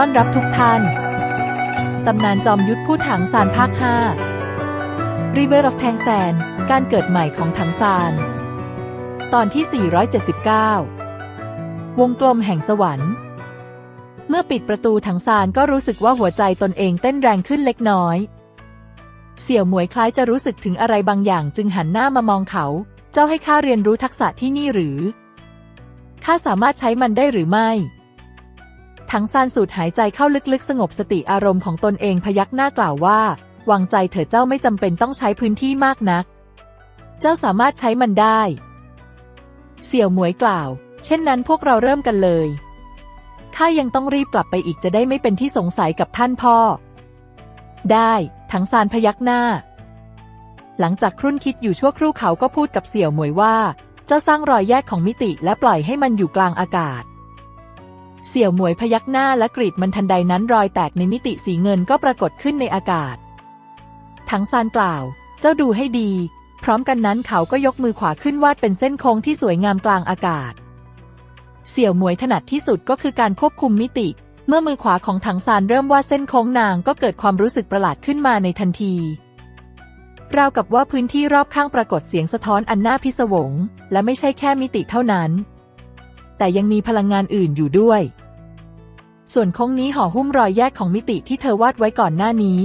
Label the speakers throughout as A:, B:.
A: ต้อนรับทุกท่าน ตำนานจอมยุทธผู้ถังซานภาค 5 River of Tang San การเกิดใหม่ของถังซาน ตอนที่ 479 วงกลมแห่งสวรรค์ เมื่อปิดประตูถังซานก็รู้สึกว่าหัวใจตนเองเต้นแรงขึ้นเล็กน้อย เสี่ยวหมวยคล้ายจะรู้สึกถึงอะไรบางอย่างจึงหันหน้ามามองเขา เจ้าให้ข้าเรียนรู้ทักษะที่นี่หรือ ข้าสามารถใช้มันได้หรือไม่ ทั้งซานสูดหายใจเข้าลึกๆ สงบสติอารมณ์ของตนเองพยักหน้ากล่าวว่า วางใจเถอะเจ้าไม่จำเป็นต้องใช้พื้นที่มากนัก เจ้าสามารถใช้มันได้ เสี่ยวหมวยกล่าว เช่นนั้นพวกเราเริ่มกันเลยข้ายังต้องรีบกลับไปอีกจะได้ไม่เป็นที่สงสัยกับท่านพ่อ ได้ทั้งซานพยักหน้า หลังจากครุ่นคิดอยู่ชั่วครู่เขาก็พูดกับเสี่ยวหมวยว่า เจ้าสร้างรอยแยกของมิติและปล่อยให้มันอยู่กลางอากาศ เสี่ยวหมวยพยักหน้าและกรีดมันทันใดนั้นรอยแตกในมิติสีเงินก็ปรากฏขึ้นในอากาศทั้งซานกล่าว เจ้าดูให้ดี พร้อมกันนั้นเขาก็ยกมือขวาขึ้นวาดเป็นเส้นโค้งที่สวยงามกลางอากาศ เสี่ยวหมวยถนัดที่สุดก็คือการควบคุมมิติ เมื่อมือขวาของถังซานเริ่มวาดเส้นโค้งนางก็เกิดความรู้สึกประหลาดขึ้นมาในทันทีราวกับว่าพื้นที่รอบข้างปรากฏเสียงสะท้อนอันน่าพิศวง และไม่ใช่แค่มิติเท่านั้น แต่ยังมีพลังงานอื่นอยู่ด้วย ส่วนโค้งนี้ห่อหุ้มรอยแยกของมิติที่เธอวาดไว้ก่อนหน้านี้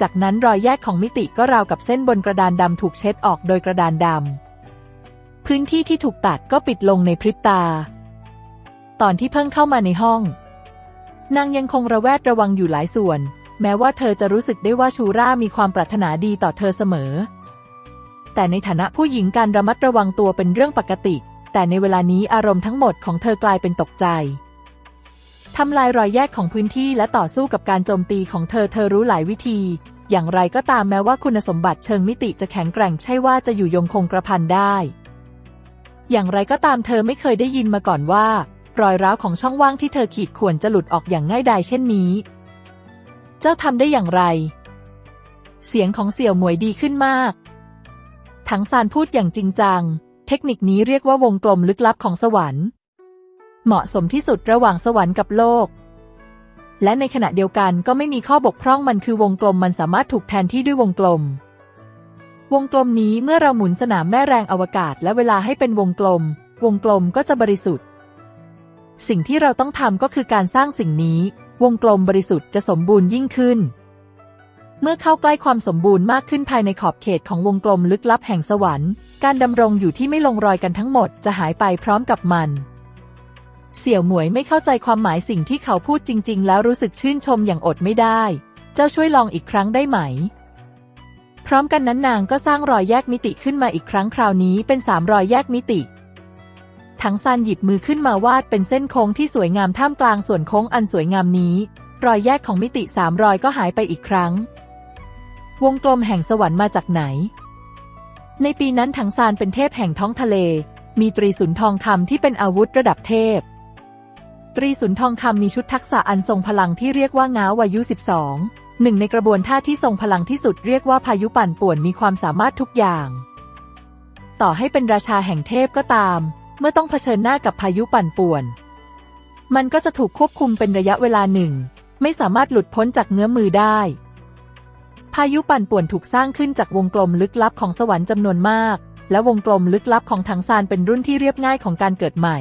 A: จากนั้นรอยแยกของมิติก็ราวกับเส้นบนกระดานดำถูกเช็ดออกโดยกระดานดำพื้นที่ที่ถูกตัดก็ปิดลงในพริบตา ตอนที่เพิ่งเข้ามาในห้อง นางยังคงระแวดระวังอยู่หลายส่วน แม้ว่าเธอจะรู้สึกได้ว่าชูร่ามีความปรารถนาดีต่อเธอเสมอ แต่ในฐานะผู้หญิงการระมัดระวังตัวเป็นเรื่องปกติ แต่ในเวลานี้อารมณ์ทั้งหมดของเธอกลายเป็นตกใจทำลายรอยแยกของพื้นที่และต่อสู้กับการโจมตีของเธอเธอรู้หลายวิธี อย่างไรก็ตามแม้ว่าคุณสมบัติเชิงมิติจะแข็งแกร่งใช่ว่าจะอยู่ยงคงกระพันได้ อย่างไรก็ตามเธอไม่เคยได้ยินมาก่อนว่า รอยร้าวของช่องว่างที่เธอขีดข่วนจะหลุดออกอย่างง่ายดายเช่นนี้ เจ้าทำได้อย่างไร เสียงของเสี่ยวหมวยดีขึ้นมาก ถังซานพูดอย่างจริงจัง เทคนิคนี้เรียกว่าวงกลมลึกลับของสวรรค์ เหมาะสมที่สุดระหว่างสวรรค์กับโลก และในขณะเดียวกันก็ไม่มีข้อบกพร่องมันคือวงกลมมันสามารถถูกแทนที่ด้วยวงกลม วงกลมนี้เมื่อเราหมุนสนามแม่แรงอวกาศและเวลาให้เป็นวงกลม วงกลมก็จะบริสุทธิ์ สิ่งที่เราต้องทำก็คือการสร้างสิ่งนี้ วงกลมบริสุทธิ์จะสมบูรณ์ยิ่งขึ้น เมื่อเข้าใกล้ความสมบูรณ์มากขึ้นภายในขอบเขตของวงกลมลึกลับแห่งสวรรค์ การดำรงอยู่ที่ไม่ลงรอยกันทั้งหมดจะหายไปพร้อมกับมันเสี่ยวหมวยไม่เข้าใจความหมายสิ่งที่เขาพูดจริง ๆ แล้วรู้สึกชื่นชมอย่างอดไม่ได้ เจ้าช่วยลองอีกครั้งได้ไหม พร้อมกันนั้นนางก็สร้างรอยแยกมิติขึ้นมาอีกครั้งคราวนี้เป็นสามรอยแยกมิติ ทั้งซานหยิบมือขึ้นมาวาดเป็นเส้นโค้งที่สวยงามท่ามกลางส่วนโค้งอันสวยงามนี้ รอยแยกของมิติสามรอยก็หายไปอีกครั้ง วงกลมแห่งสวรรค์มาจากไหน ในปีนั้นถังซานเป็นเทพแห่งท้องทะเล มีตรีสุนทองคำที่เป็นอาวุธระดับเทพ ตรีสุนทองคำมีชุดทักษะอันทรงพลังที่เรียกว่าง้าวายุ 12 หนึ่งในกระบวนท่าที่ทรงพลังที่สุดเรียกว่าพายุปั่นป่วนมีความสามารถทุกอย่าง ต่อให้เป็นราชาแห่งเทพก็ตาม เมื่อต้องเผชิญหน้ากับพายุปั่นป่วน มันก็จะถูกควบคุมเป็นระยะเวลาหนึ่ง ไม่สามารถหลุดพ้นจากเงื้อมมือได้ พายุปั่นป่วนถูกสร้างขึ้นจากวงกลมลึกลับของสวรรค์จำนวนมาก และวงกลมลึกลับของถังซานเป็นรุ่นที่เรียบง่ายของการเกิดใหม่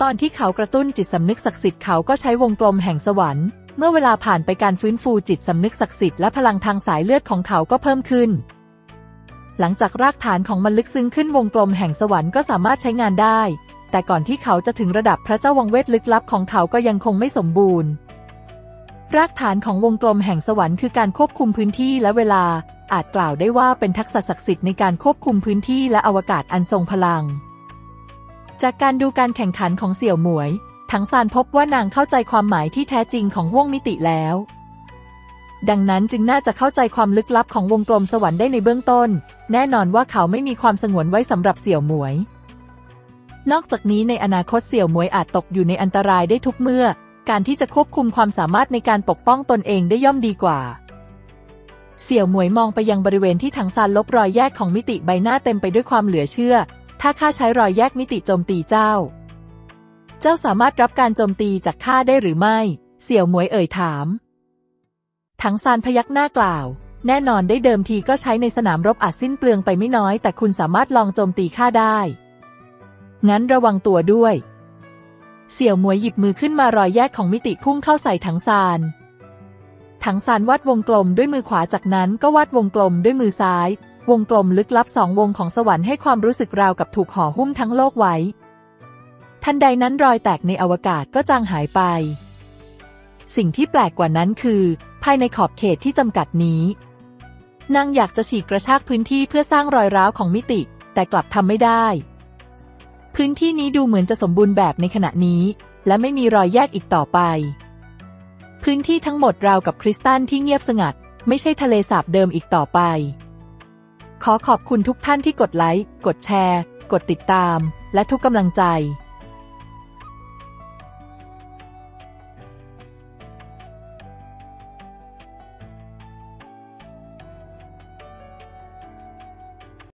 A: ตอนที่เขากระตุ้นจิตสำนึกศักดิ์สิทธิ์เขาก็ใช้วงกลมแห่งสวรรค์ เมื่อเวลาผ่านไปการฟื้นฟูจิตสำนึกศักดิ์สิทธิ์และพลังทางสายเลือดของเขาก็เพิ่มขึ้น หลังจากรากฐานของมันลึกซึ้งขึ้นวงกลมแห่งสวรรค์ก็สามารถใช้งานได้ แต่ก่อนที่เขาจะถึงระดับพระเจ้าวังเวทลึกลับของเขาก็ยังคงไม่สมบูรณ์ รากฐานของวงกลมแห่งสวรรค์คือการควบคุมพื้นที่และเวลา อาจกล่าวได้ว่าเป็นทักษะศักดิ์สิทธิ์ในการควบคุมพื้นที่และอวกาศอันทรงพลัง จากการดูการแข่งขันของเสี่ยวหมวยถังซานพบว่านางเข้าใจความหมายที่แท้จริงของห่วงมิติแล้ว ดังนั้นจึงน่าจะเข้าใจความลึกลับของวงกลมสวรรค์ได้ในเบื้องต้น แน่นอนว่าเขาไม่มีความสงวนไว้สำหรับเสี่ยวหมวย นอกจากนี้ในอนาคตเสี่ยวหมวยอาจตกอยู่ในอันตรายได้ทุกเมื่อ การที่จะควบคุมความสามารถในการปกป้องตนเองได้ย่อมดีกว่า เสี่ยวหมวยมองไปยังบริเวณที่ถังซานลบรอยแยกของมิติใบหน้าเต็มไปด้วยความเหลือเชื่อ ถ้าข้าใช้รอยแยกมิติโจมตีเจ้า เจ้าสามารถรับการโจมตีจากข้าได้หรือไม่ เสี่ยวหมวยเอ่ยถาม ถังซานพยักหน้ากล่าว แน่นอนได้เดิมทีก็ใช้ในสนามรบอาจสิ้นเปลืองไปไม่น้อย แต่คุณสามารถลองโจมตีข้าได้ งั้นระวังตัวด้วย เสี่ยวหมวยหยิบมือขึ้นมารอยแยกของมิติพุ่งเข้าใส่ถังซาน ถังซานวาดวงกลมด้วยมือขวาจากนั้นก็วาดวงกลมด้วยมือซ้าย วงกลมลึกลับสองวงของสวรรค์ให้ความรู้สึกราวกับถูกห่อหุ้มทั้งโลกไว้ ทันใดนั้นรอยแตกในอวกาศก็จางหายไป สิ่งที่แปลกกว่านั้นคือ ภายในขอบเขตที่จำกัดนี้ นางอยากจะฉีกกระชากพื้นที่เพื่อสร้างรอยร้าวของมิติ แต่กลับทำไม่ได้ พื้นที่นี้ดูเหมือนจะสมบูรณ์แบบในขณะนี้ และไม่มีรอยแยกอีกต่อไป พื้นที่ทั้งหมดราวกับคริสตัลที่เงียบสงัด ไม่ใช่ทะเลสาบเดิมอีกต่อไป ขอขอบคุณทุกท่านที่กดไลค์ กดแชร์ กดติดตาม และทุกกำลังใจ